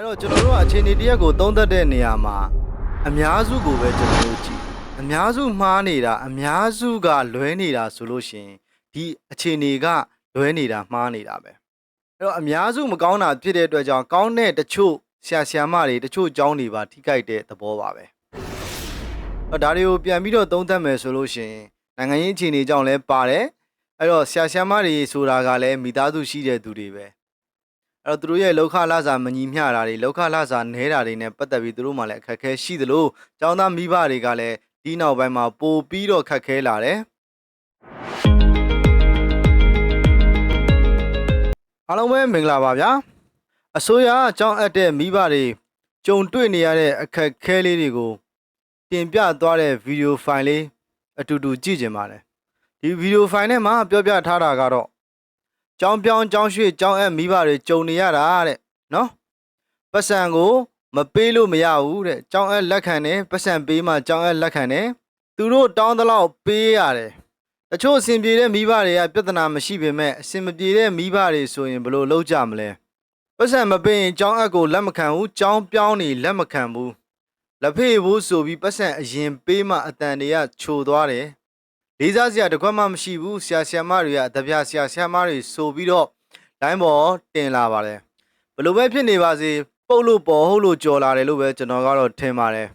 အဲ့တော့ကျွန်တော်တို့ကအခြေအနေတစ်ရက်ကိုသုံးသပ်တဲ့နေရာမှာအများစုကိုပဲကျွန်တော်တို့ကြည့်အများစုမှားနေတာအများစုကလွဲနေတာဆိုလို့ရှိရင်ဒီအခြေအနေကလွဲနေတာမှားနေတာပဲအဲ့တော့အများစုမကောင်းတာဖြစ်တဲ့အတွက်ကြောင့်ကောင်းတဲ့တချို့ဆရာဆရာမတွေတချို့အကြောင်းတွေပါထိခိုက်တဲ့သဘောပါပဲအဲ့တော့ဒါတွေကိုပြန်ပြီးတော့သုံးသပ်မယ်ဆိုလို့ရှိရင်နိုင်ငံရေးအခြေအနေကြောင့်လည်းပါတယ်အဲ့တော့ဆရာဆရာမတွေဆိုတာကလည်းမိသားစုရှိတဲ့သူတွေပဲ အဲ့တော့သူတို့ရဲ့လောက်ခလာစာမညီမျှတာတွေလောက်ခလာစာနဲတာတွေနဲ့ပတ်သက်ပြီးသူတို့မှလည်းအခက်အခဲရှိသလိုចောင်းသားမိဘတွေကလည်းဒီနောက်ပိုင်းမှာပိုပြီးတော့ခက်ခဲလာတယ်အားလုံးပဲမင်္ဂလာပါဗျာအစိုးရအကြောင်းအပ်တဲ့မိဘတွေကြုံတွေ့နေရတဲ့အခက်အခဲလေးတွေကိုတင်ပြသွားတဲ့ဗီဒီယိုဖိုင်လေးအတူတူကြည့်ကြပါတယ်ဒီဗီဒီယိုဖိုင်ထဲမှာပြောပြထားတာကတော့ ကြောင်းပြောင်းကြောင်းရွှေ့ကြောင်းအပ်မိဘတွေကြုံနေရတာတဲ့နော်ပတ်စံကိုမပေးလို့မရဘူးတဲ့ကြောင်းအပ်လက်ခံတယ်ပတ်စံပေးမှကြောင်းအပ်လက်ခံတယ်သူတို့တောင်းတလောက်ပေးရတယ်တချို့အဆင်ပြေတဲ့မိဘတွေကပြဿနာမရှိပေမဲ့အဆင်မပြေတဲ့မိဘတွေဆိုရင်ဘယ်လိုလုပ်ကြမလဲပတ်စံမပေးရင်ကြောင်းအပ်ကိုလက်မခံဘူးကြောင်းပြောင်းနေလက်မခံဘူးလက်ဖေးဘူးဆိုပြီးပတ်စံအရင်ပေးမှအတန်တွေကခြိုသွားတယ် လေးစားစရာတစ်ခွက်မှမရှိဘူးဆရာဆရာမတွေကတပြားဆရာဆရာမတွေဆိုပြီးတော့လိုင်းပေါ်တင်လာပါတယ်ဘယ်လိုပဲဖြစ်နေပါစေပုတ်လို့ပေါ်ဟုတ်လို့ကြော်လာတယ်လို့ပဲကျွန်တော်ကတော့ထင်ပါတယ်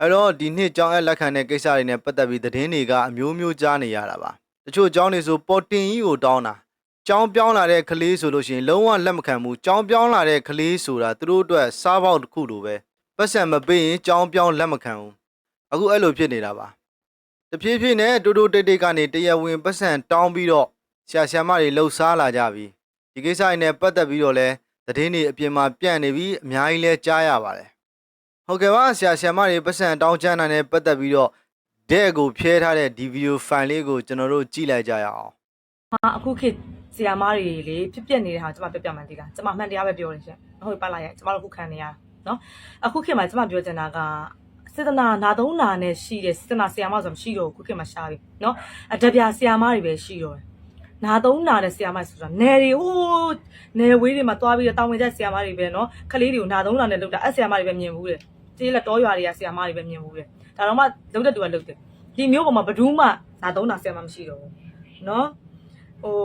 အဲ့တော့ဒီနှစ်ကျောင်းအပ်လက်ခံတဲ့ကိစ္စတွေနဲ့ပတ်သက်ပြီးသတင်းတွေကအမျိုးမျိုးကြားနေရတာပါတချို့ကျောင်းတွေဆိုပေါ်တင်ကြီးကိုတောင်းတာကျောင်းပြောင်းလာတဲ့ကလေးဆိုလို့ရှိရင်လုံးဝလက်မခံဘူးကျောင်းပြောင်းလာတဲ့ကလေးဆိုတာသူတို့အတွက်စားပေါက်တစ်ခုလိုပဲပတ်စံမပေးရင်ကျောင်းပြောင်းလက်မခံဘူးအခုအဲ့လိုဖြစ်နေတာပါ တဖြည်းဖြည်းနဲ့တိုးတိုးတိတ်တိတ်ကနေတရားဝင်ပတ်စံတောင်းပြီးတော့ဆရာဆရာမတွေလှုပ်ရှားလာကြပြီဒီကိစ္စတွေနဲ့ပတ်သက်ပြီးတော့လဲသတင်းတွေအပြင်မှာပြန့်နေပြီးအများကြီးလဲကြားရပါတယ်ဟုတ်ကဲ့ပါဆရာဆရာမတွေပတ်စံတောင်းချမ်းတာနဲ့ပတ်သက်ပြီးတော့တဲ့ကိုဖျဲထားတဲ့ဒီဗီဒီယိုဖိုင်လေးကိုကျွန်တော်တို့ကြည့်လိုက်ကြရအောင်ဟာအခုခေတ်ဆီယာမတွေလေဖြစ်ပျက်နေတဲ့ဟာကျွန်မပြပြမှန်းသိလားကျွန်မမှန်တရားပဲပြောနေရှင်ဟုတ်ပတ်လိုက်ရကျွန်မတို့အခုခံနေရနော်အခုခေတ်မှာကျွန်မပြောချင်တာက စေတနာနာသုံးနာနဲ့ရှိတဲ့စေတနာဆီယာမဆိုမရှိတော့ဘူးအခုခေတ်မှာရှားပြီနော်အတပြာဆီယာမတွေပဲရှိတော့တယ်နာသုံးနာတဲ့ဆီယာမဆိုတာနယ်တွေဟိုးနယ်ဝေးတွေမှာသွားပြီးတော့တောင်းဝင်တဲ့ဆီယာမတွေပဲနော်ခလေးတွေကိုနာသုံးနာနဲ့လုပ်တာအဲ့ဆီယာမတွေပဲမြင်ဘူးတဲ့ကျေးလက်တော်ရွာတွေကဆီယာမတွေပဲမြင်ဘူးတဲ့ဒါတော့မှလုပ်တဲ့သူကလုပ်တယ်ဒီမျိုးပေါ်မှာဘယ်သူမှနာသုံးနာဆီယာမမရှိတော့ဘူးနော်ဟို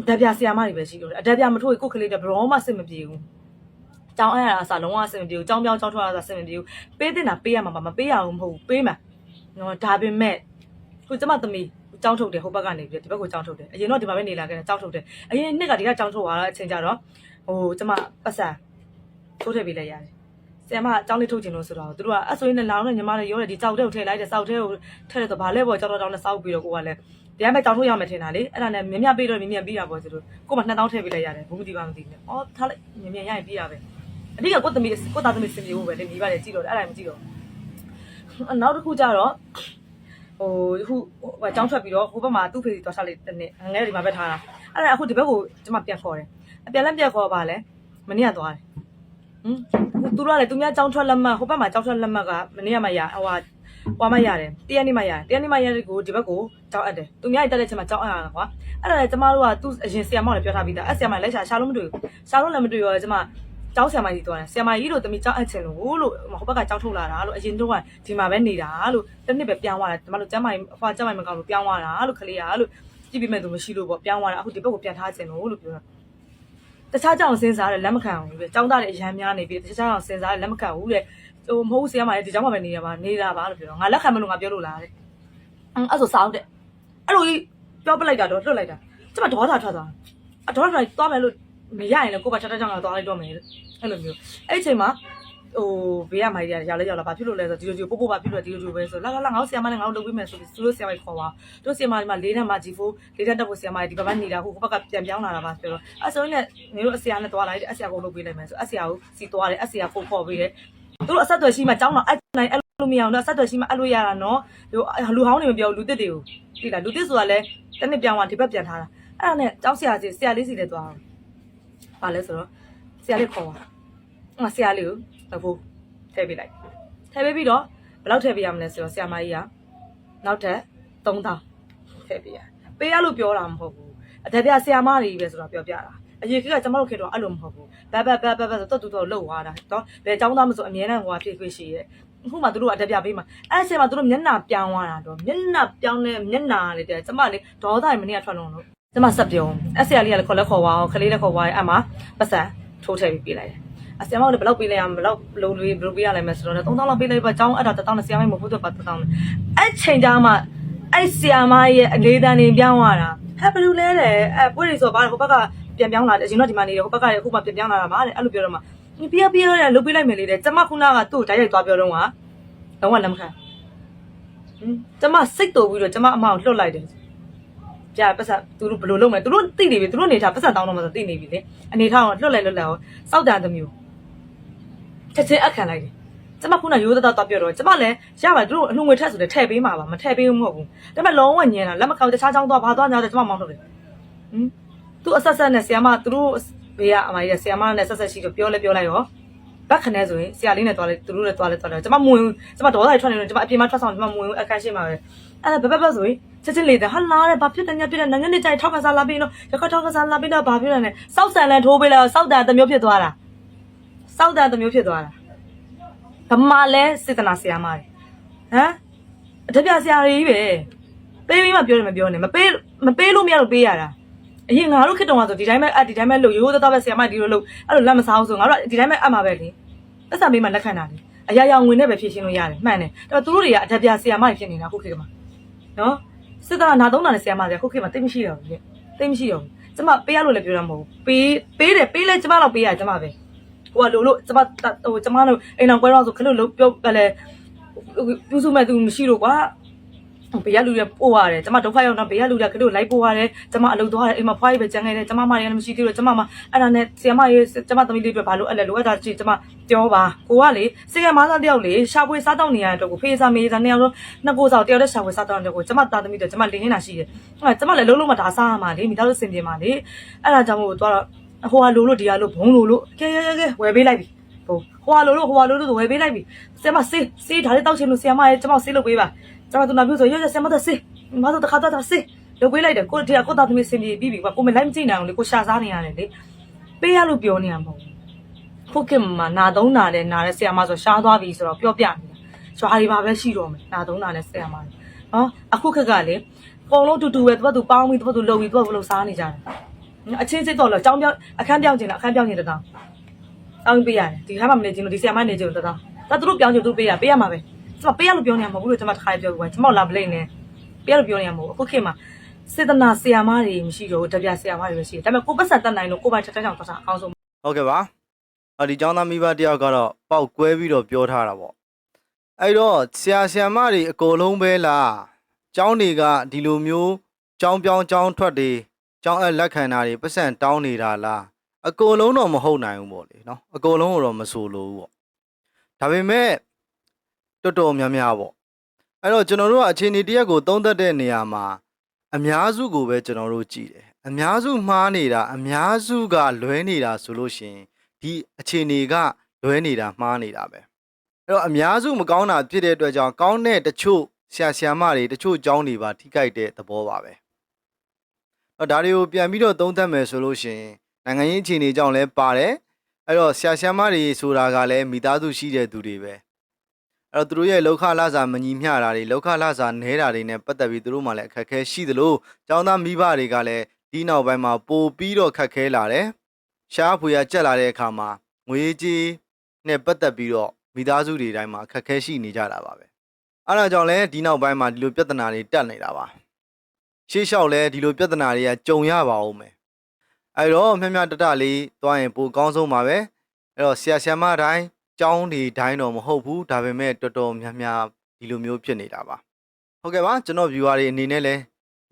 အတက်ပြဆရာမတွေပဲရှိလို့တယ်အတက်ပြမထိုးရင်ကိုယ့်ကလေးတွေဘရောမှစစ်မပြေဘူး။ ကြောင်းအဲ့ရတာအစားလုံးဝစစ်မပြေဘူး။ကြောင်းပြောင်းကြောင်းထွက်ရတာစစ်မပြေဘူး။ပေးတင်တာပေးရမှာပါမပေးရဘူးမဟုတ်ဘူးပေးမှာ။နော်ဒါပေမဲ့ကိုကျမသမီးကြောင်းထုတ်တယ်ဟိုဘက်ကနေပြီးဒီဘက်ကိုကြောင်းထုတ်တယ်အရင်တော့ဒီမှာပဲနေလာခဲ့တယ်ကြောင်းထုတ်တယ်အရင်နှစ်ကဒီကကြောင်းထုတ်သွားတာအချိန်ကြတော့ဟိုကျမပတ်စံထိုးထည့်ပေးလိုက်ရတယ်ဆရာမအကြောင်းလေးထုတ်ချင်လို့ဆိုတော့သူတို့ကအဆွေးနဲ့လောင်းနဲ့ညီမတွေရောတယ်ဒီကြောက်တဲ့ကိုထည့်လိုက်တယ်စောက်တဲ့ကိုထည့်တယ်ဆိုဘာလဲပေါ့ကြောက်တော့တောင်းနဲ့စောက်ပြီးတော့ကိုကလည်းတရားမဲ့ကြောင်းထုတ်ရမယ်ထင်တာလေအဲ့ဒါနဲ့မြင်မြပေးတော့မြင်မြပေးတာပေါ့ဆိုတော့ကိုမ2000ထည့်ပေးလိုက်ရတယ်ဘူးမသိပါမသိနဲ့အော်ထားလိုက်မြင်မြရရင်ပြီးတာပဲ အဓိကကိုသမီးကိုသားသမီးစင်ပြေဖို့ပဲလေမိပါတယ်ကြည့်တော့အဲ့ဒါမကြည့်တော့နောက်တစ်ခုကျတော့ဟိုခုဟိုအကြောင်းထွက်ပြီးတော့ဟိုဘက်မှာသူ့ဖေးစီသွားထားလိုက်တဲ့နေ့ငဲဒီမှာပဲထားတာအဲ့ဒါအခုဒီဘက်ကိုကျွန်မပြန်ခေါ်တယ်အပြန်လက်ပြန်ခေါ်ပါလဲမနေ့ကသွားတယ်ဟမ်သူတို့ကလည်းသူများကြောင်းထွက်လက်မှတ်ဟိုဘက်မှာကြောင်းထွက်လက်မှတ်ကမနေ့ကမှရဟိုဟာဟွာမရတယ်တရက်နေ့မှရတယ်တရက်နေ့မှရတဲ့ကိုဒီဘက်ကိုကြောင်းအပ်တယ်သူများတက်တဲ့ချက်မှာကြောင်းအပ်ရတာကွာအဲ့ဒါလည်းကျမတို့ကသူ့အရင်ဆီယမောင်လည်းပြောထားပြီးသားအဲ့ဆီယမောင်လည်းရှာရှာလို့မတွေ့ဘူးရှာလို့လည်းမတွေ့ရောကျမ ကျောင်းဆရာမကြီးသွားတယ်ဆရာမကြီးတို့တမီကျောင်းအပ်ချင်လို့လို့ဟိုဘက်ကကျောင်းထုတ်လာတာလို့အရင်တော့ကဒီမှာပဲနေတာလို့တစ်နှစ်ပဲပြောင်းသွားတယ်ကျမတို့ကျမကြီးအဖွာကျမကြီးမကောင်းလို့ပြောင်းသွားတာလို့ခလေးရလို့ကြည့်ပြီးမဲ့သူမရှိလို့ပေါ့ပြောင်းသွားတာအခုဒီဘက်ကိုပြန်ထားချင်လို့လို့ပြောတာတခြားကြောင်စဉ်းစားတယ်လက်မခံဘူးပဲကျောင်းသားတွေအရန်များနေပြီတခြားကြောင်စဉ်းစားတယ်လက်မခံဘူးတဲ့ဟိုမဟုတ်ဆရာမကြီးဒီကျောင်းမှာပဲနေရပါနေတာပါလို့ပြောတော့ငါလက်ခံမလို့ငါပြောလို့လားတဲ့အဲ့ဆိုစောင်းတဲ့အဲ့လိုကြီးပြောပလိုက်တာတော့လွတ်လိုက်တာကျမဒေါသထွက်သွားအဒေါသထွက်သွားမယ်လို့ မရရင်လည်းကိုယ်ပါချက်ချက်ကြောင်တော့သွားလိုက်တော့မယ်အဲ့လိုမျိုးအဲ့ဒီချိန်မှာဟိုဘေးကမိုင်းရရောက်လဲရောက်လာဘာဖြစ်လို့လဲဆိုဒီလိုဒီပို့ပို့ဘာဖြစ်လို့ဒီလိုဒီလိုပဲဆိုလာလာလာငါတို့ဆီယမနဲ့ငါတို့လုပ်ပေးမယ်ဆိုပြီးသူတို့ဆီယမခေါ်ပါတို့ဆီယမဒီမှာလေးထပ်မှာ G4 လေးထပ်တက်ဖို့ဆီယမဒီဘက်ကနေနေတာဟိုဘက်ကပြန်ပြောင်းလာတာပါဆိုတော့အဲ့ဆိုရင်လည်းငါတို့အဆီယနဲ့သွားလိုက်တယ်အဆီယကိုလုပ်ပေးလိုက်မယ်ဆိုအဆီယကိုစီသွားတယ်အဆီယကိုခေါ်ပေးတယ်သူတို့အဆက်အသွယ်ရှိမှကျောင်းတော့အဲ့နိုင်အဲ့လိုမရအောင်တော့အဆက်အသွယ်ရှိမှအဲ့လိုရတာနော်ဟိုလူဟောင်းတွေမပြောလူတစ်တွေကိုသိလားလူတစ်ဆိုတာလဲတနေ့ပြောင်းသွားဒီဘက်ပြန်ထားတာအဲ့ဒါနဲ့ကျောင်းဆရာကြီးဆရာလေးစီလည်းသွားအောင် ပါလဲဆိုတော့ဆရာလေးခေါ်ပါငါဆရာလေးကိုအခုထည့်ပေးလိုက်ထည့်ပေးပြီးတော့ဘယ်လောက်ထည့်ပေးရမလဲဆိုတော့ဆရာမကြီးကနောက်ထပ်3000ထည့်ပေးရပေးရလို့ပြောတာမဟုတ်ဘူးအတက်ပြဆရာမတွေပဲဆိုတော့ပြောပြတာအရင်ကကျမတို့ခေတ်တော့အဲ့လိုမဟုတ်ဘူးဘက်ဘက်ဘက်ဘက်ဘက်ဆိုတော့တူတော့လှုပ်သွားတာတော့ဘယ်ចောင်းသားမဆိုအမြဲတမ်းဟိုဟာဖြစ်ခွင့်ရှိရဲ့အခုမှသူတို့အတက်ပြပေးမှာအဲ့အချိန်မှာသူတို့မျက်နှာပြောင်းသွားတာတော့မျက်နှာပြောင်းနေမျက်နှာလေတဲ့ကျမလေဒေါသရမနေ့ကထွက်လုံးလို့ ကျမဆက်ပြုံးအဆရာလေးကလည်းခေါ်လက်ခေါ်သွားအောင်ခလေးလည်းခေါ်သွားရဲ့အမှပတ်စံထိုးထည့်ပြီးပေးလိုက်တယ်အဆရာမလည်းဘယ်လောက်ပေးလိုက်ရမလဲဘယ်လောက်လုံးလေးဘယ်လိုပေးရလဲမဆိုတော့3000လောက်ပေးလိုက်ပါចောင်းအဲ့ဒါ1000နဲ့ဆရာမမဟုတ်တော့ပါ1000နဲ့အဲ့ချိန်ကျမှအဲ့ဆရာမရဲ့အလေးတန်းနေပြောင်းသွားတာဟဲ့ဘယ်လိုလဲတဲ့အဲ့ပွဲတွေဆိုဘာလဲဟိုဘက်ကပြန်ပြောင်းလာတယ်အရင်တော့ဒီမှာနေတယ်ဟိုဘက်ကလည်းအခုမှပြန်ပြောင်းလာတာပါတဲ့အဲ့လိုပြောတော့မှပြပြပြရလုတ်ပေးလိုက်မယ်လေတဲ့ကျမခုနကသူ့ကိုတိုက်ရိုက်သွားပြောတော့ကလုံးဝလက်မခံဟင်ကျမစိတ်တူပြီးတော့ကျမအမကိုလွတ်လိုက်တယ် ပြပတ်စံသူတို့ဘယ်လိုလုပ်မလဲသူတို့သိနေပြီသူတို့နေထားပတ်စံတောင်းတော့မှဆိုသိနေပြီလေအနေထားတော့လွတ်လိုက်လွတ်လိုက်အောင်စောက်တန်သမျိုးချက်ချင်းအခန့်လိုက်တယ်ကျမခုနရိုးသားသားပြောတော့ကျမလည်းရပါတယ်သူတို့အလှငွေထက်ဆိုလည်းထည့်ပေးမှာပါမထည့်ပေးဘူးမဟုတ်ဘူးဒါပေမဲ့လုံးဝညင်တာလက်မကောက်တခြားချောင်းသွားဘာသွားညာတယ်ကျမမောင်းထုတ်တယ်ဟင်သူအဆက်ဆက်နဲ့ဆီယမသူတို့ဘေးကအမကြီးဆီယမနဲ့ဆက်ဆက်ရှိတော့ပြောလဲပြောလိုက်ရော ဘက်ခနဲ့ဆိုရင်ဆရာလေးနဲ့သွားလဲသူတို့လည်းသွားလဲသွားတယ်ကျမမဝင်ကျမဒေါသတွေထွက်နေလို့ကျမအပြင်မှာထွက်ဆောင်ကျမမဝင်အခန်းရှိမှာပဲအဲ့ဒါဘက်ဘက်ဘက်ဆိုရင်ချက်ချင်းလေးတဲ့ဟာလာတဲ့ဘာဖြစ်တယ်ညဖြစ်တယ်နိုင်ငံနေကြိုင်ထောက်ကစားလာပြီးတော့ရခထောက်ကစားလာပြီးတော့ဘာဖြစ်လဲနဲ့စောက်ဆန်လန်ထိုးပေးလိုက်စောက်တန်တစ်မျိုးဖြစ်သွားတာစောက်တန်တစ်မျိုးဖြစ်သွားတာဗမာလဲစေတနာဆရာမတွေဟမ်အထက်ပြဆရာတွေကြီးပဲပေးပြီးမှပြောတယ်မပြောနဲ့မပေးမပေးလို့မရလို့ပေးရတာ အရင်ငါတို့ခေတ္တကဆိုဒီတိုင်းပဲအဒီတိုင်းပဲလို့ရိုးသားသားပဲဆရာမဒီလိုလို့အဲ့လိုလက်မစားဘူးဆိုငါတို့ဒီတိုင်းပဲအပ်မှာပဲလေသက်စာမေးမှလက်ခံတာလေအရာရာဝင်နဲ့ပဲဖြည့်ရှင်းလို့ရတယ်မှန်တယ်ဒါပေမဲ့သူတို့တွေကအထက်ပြဆရာမတွေဖြစ်နေတာခုခေတ်ကမှာနော်စစ်သားနာသုံးနာနဲ့ဆရာမတွေခုခေတ်မှာတိတ်မရှိတော့ဘူးလေတိတ်မရှိတော့ဘူးကျမပေးရလို့လည်းပြောတာမဟုတ်ဘူးပေးပေးတယ်ပေးလဲကျမတော့ပေးရကျမပဲဟိုကလိုလို့ကျမဟိုကျမတို့အိမ်အောင်ကွဲတော့ဆိုခလို့လို့ပြောလဲပြုစုမဲ့သူမရှိတော့ကွာ ဘေးကလူတွေပို့ရတယ်ကျမဒုက္ခရောက်တော့ဘေးကလူတွေကတို့လိုက်ပို့ရတယ်ကျမအလုပ်သွားတယ်အိမ်မှာဖွားရပဲကြမ်းခဲ့တယ်ကျမမရလည်းမရှိသေးတော့ကျမမအဲ့ဒါနဲ့ဆီယမရေးကျမသမီးလေးတွေဘာလို့အဲ့လဲလိုအပ်တာကြည့်ကျမပြောပါကိုကလေစေကမားသားတယောက်လေရှာဖွေစားတော့နေရတဲ့အတွက်ကိုဖေးစားမေးစားနေအောင်လို့နှစ်ကိုစားတယောက်တည်းရှာဖွေစားတော့တဲ့ကိုကျမသားသမီးတွေကျမလင်းနေတာရှိတယ်အဲ့ကျမလည်းလုံးလုံးမဒါစားရမှာလေမိသားစုစင်ပြေမှာလေအဲ့ဒါကြောင့်မို့တော့ဟိုကလိုလို့ဒီကလိုဘုံလိုလို့ကဲကဲကဲဝယ်ပေးလိုက်ပြီဟိုဟိုကလိုလို့ဟိုကလိုလို့ဝယ်ပေးလိုက်ပြီဆီယမစေးစေးဒါလေးတောက်ချင်လို့ဆီယမရဲ့ကျမဆေးလုပ်ပေးပါ ကျမတို့နာပြုဆိုရရဆီယမတော့စေးမတော့တခါတော့စေးလုပ်ပေးလိုက်တယ်ကိုတရားကိုသားသမီးစင်ပြေပြီးပြီကွာကိုမလိုက်မကြည့်နိုင်အောင်လေကိုရှာစားနေရတယ်လေပေးရလို့ပြောနေရမဟုတ်ခုကမှနာသုံးနာနဲ့နာတဲ့ဆီယမဆိုရှားသွားပြီဆိုတော့ပြောပြနေတာရွာတွေမှာပဲရှိတော့မယ်နာသုံးနာနဲ့ဆီယမနော်အခုခက်ကလေအကုန်လုံးတူတူပဲသူကသူပေါင်းပြီးသူကသူလုံပြီးသူကဘလို့စားနေကြတယ်အချင်းစစ်တော့လောအကြောင်းပြောင်းအခန်းပြောင်းချင်တာအခန်းပြောင်းချင်တဲ့တောင်းတောင်းပေးရတယ်ဒီခါမှမနေချင်လို့ဒီဆီယမနေချင်လို့တောင်းဒါသူတို့ပြောင်းချင်သူပေးရပေးရမှာပဲ ကျွန်မပေးရလို့ပြောနေမှာမဟုတ်ဘူးလို့ကျွန်မတစ်ခါပြောပြီးွားကျွန်မလာပလိမ့်နေပေးရလို့ပြောနေမှာမဟုတ်ဘူးအခုခေတ်မှာစေတနာဆရာမတွေမရှိတော့ဘူးတပြဆရာမတွေပဲရှိတယ်ဒါပေမဲ့ကိုပတ်ဆက်တတ်နိုင်လို့ကိုပါချက်ချက်ချောင်တတ်တာအကောင်းဆုံးဟုတ်ကဲ့ပါအော်ဒီကျောင်းသားမိဘတယောက်ကတော့ပေါက်ကွဲပြီးတော့ပြောထားတာပေါ့အဲ့တော့ဆရာဆရာမတွေအကုန်လုံးပဲလားကျောင်းတွေကဒီလိုမျိုးကျောင်းပြောင်းကျောင်းထွက်တွေကျောင်းအပ်လက်ခံတာတွေပတ်စံတောင်းနေတာလားအကုန်လုံးတော့မဟုတ်နိုင်ဘူးပေါ့လေနော်အကုန်လုံးတော့မဆိုလို့ပေါ့ဒါပေမဲ့ တော်တော်များများပေါ့အဲ့တော့ကျွန်တော်တို့ကအခြေအနေတရက်ကိုသုံးသပ်တဲ့နေရာမှာအများစုကိုပဲကျွန်တော်တို့ကြည့်တယ်အများစုမှားနေတာအများစုကလွဲနေတာဆိုလို့ရှိရင်ဒီအခြေအနေကလွဲနေတာမှားနေတာပဲအဲ့တော့အများစုမကောင်းတာဖြစ်တဲ့အတွက်ကြောင့်ကောင်းတဲ့တချို့ဆရာဆရာမတွေတချို့ကျောင်းတွေပါထိခိုက်တဲ့သဘောပါပဲအဲ့တော့ဒါတွေကိုပြန်ပြီးတော့သုံးသပ်မယ်ဆိုလို့ရှိရင်နိုင်ငံရေးအခြေအနေကြောင့်လည်းပါတယ်အဲ့တော့ဆရာဆရာမတွေဆိုတာကလည်းမိသားစုရှိတဲ့သူတွေပဲအဲ့ တော့သူတို့ရဲ့လောက်ခလာစာမညီမျှတာတွေလောက်ခလာစာနဲတာတွေနဲ့ပတ်သက်ပြီးသူတို့မှလည်းအခက်အခဲရှိသလိုကျောင်းသားမိဘတွေကလည်းဒီနောက်ပိုင်းမှာပိုပြီးတော့ခက်ခဲလာတယ်ရှားဖွေရကြက်လာတဲ့အခါမှာငွေကြေးနဲ့ပတ်သက်ပြီးတော့မိသားစုတွေတိုင်းမှာအခက်အခဲရှိနေကြတာပါပဲအဲ့ဒါကြောင့်လည်းဒီနောက်ပိုင်းမှာဒီလိုပြဿနာတွေတက်နေတာပါရှေ့လျှောက်လဲဒီလိုပြဿနာတွေကကြုံရပါဦးမယ်အဲ့တော့မျှမျှတတလေးသွားရင်ပိုကောင်းဆုံးပါပဲအဲ့တော့ဆရာဆရာမတိုင်း ကျောင်းတွေတိုင်းတော့မဟုတ်ဘူးဒါပေမဲ့တော်တော်များများဒီလိုမျိုးဖြစ်နေတာပါဟုတ်ကဲ့ပါကျွန်တော် viewer တွေအနေနဲ့လဲ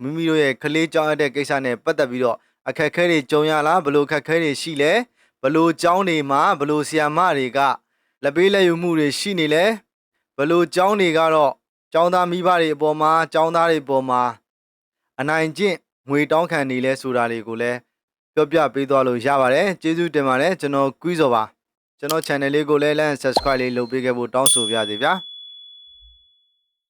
မိမိတို့ရဲ့ကလေးကျောင်းရတဲ့ကိစ္စနဲ့ပတ်သက်ပြီးတော့အခက်အခဲတွေကြုံရလားဘလို့အခက်အခဲတွေရှိလဲဘလို့ကျောင်းတွေမှာဘလို့ဆရာမတွေကလက်ပေးလက်ယူမှုတွေရှိနေလဲဘလို့ကျောင်းတွေကတော့ကျောင်းသားမိဘတွေအပေါ်မှာကျောင်းသားတွေအပေါ်မှာအနိုင်ကျင့်ငွေတောင်းခံနေလဲဆိုတာတွေကိုလည်းပြောပြပေးသွားလို့ရပါတယ်ကျေးဇူးတင်ပါတယ်ကျွန်တော်ကွီးစော်ပါ ကျွန်တော် channel လေးကိုလည်း like and subscribe လေးလုပ်ပေးခဲ့ဖို့တောင်းဆိုပါရစေဗျာ